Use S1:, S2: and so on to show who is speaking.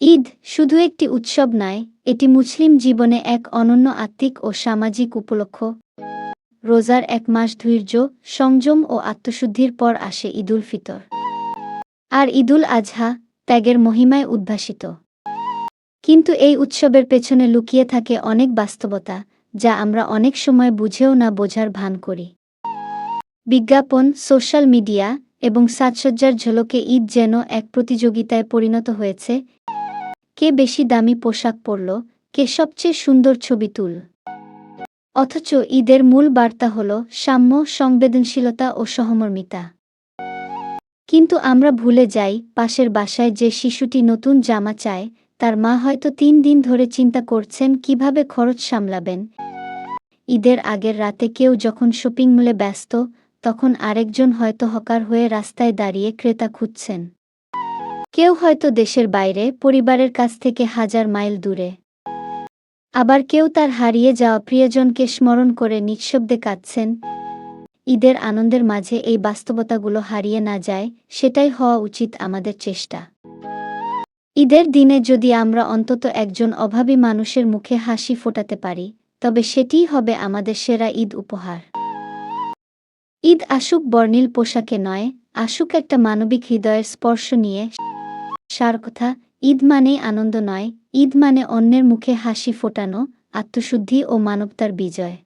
S1: ঈদ শুধু একটি উৎসব নয়, এটি মুসলিম জীবনে এক অনন্য আত্মিক ও সামাজিক উপলক্ষ। রোজার এক মাস ধৈর্য, সংযম ও আত্মশুদ্ধির পর আসে ঈদুল ফিতর। আর ঈদুল আজহা ত্যাগের মহিমায় উদ্ভাসিত। কিন্তু এই উৎসবের পেছনে লুকিয়ে থাকে অনেক বাস্তবতা, যা আমরা অনেক সময় বুঝেও না বোঝার ভান করি। বিজ্ঞাপন, সোশ্যাল মিডিয়া এবং সাজসজ্জার ঝলকে ঈদ যেন এক প্রতিযোগিতায় পরিণত হয়েছে কে বেশি দামি পোশাক পরল, কে সবচেয়ে সুন্দর ছবি তুল। অথচ ঈদের মূল বার্তা হল সাম্য, সংবেদনশীলতা ও সহমর্মিতা। কিন্তু আমরা ভুলে যাই, পাশের বাসায় যে শিশুটি নতুন জামা চায়, তার মা হয়তো তিন দিন ধরে চিন্তা করছেন কীভাবে খরচ সামলাবেন। ঈদের আগের রাতে কেউ যখন শপিং মলে ব্যস্ত, তখন আরেকজন হয়তো হকার হয়ে রাস্তায় দাঁড়িয়ে ক্রেতা খুঁজছেন। কেউ হয়তো দেশের বাইরে, পরিবারের কাছ থেকে হাজার মাইল দূরে। আবার কেউ তার হারিয়ে যাওয়া প্রিয়জনকে স্মরণ করে নিঃশব্দে কাঁদছেন। ঈদের আনন্দের মাঝে এই বাস্তবতাগুলো হারিয়ে না যায়, সেটাই হওয়া উচিত আমাদের চেষ্টা। ঈদের দিনে যদি আমরা অন্তত একজন অভাবী মানুষের মুখে হাসি ফোটাতে পারি, তবে সেটিই হবে আমাদের সেরা ঈদ উপহার। ঈদ আসুক বর্ণিল পোশাকে নয়, আসুক একটা মানবিক হৃদয়ের স্পর্শ নিয়ে সার কথা, ঈদ মানে আনন্দ নয়, ঈদ মানে অন্যের মুখে হাসি ফোটানো, আত্মশুদ্ধি ও মানবতার বিজয়।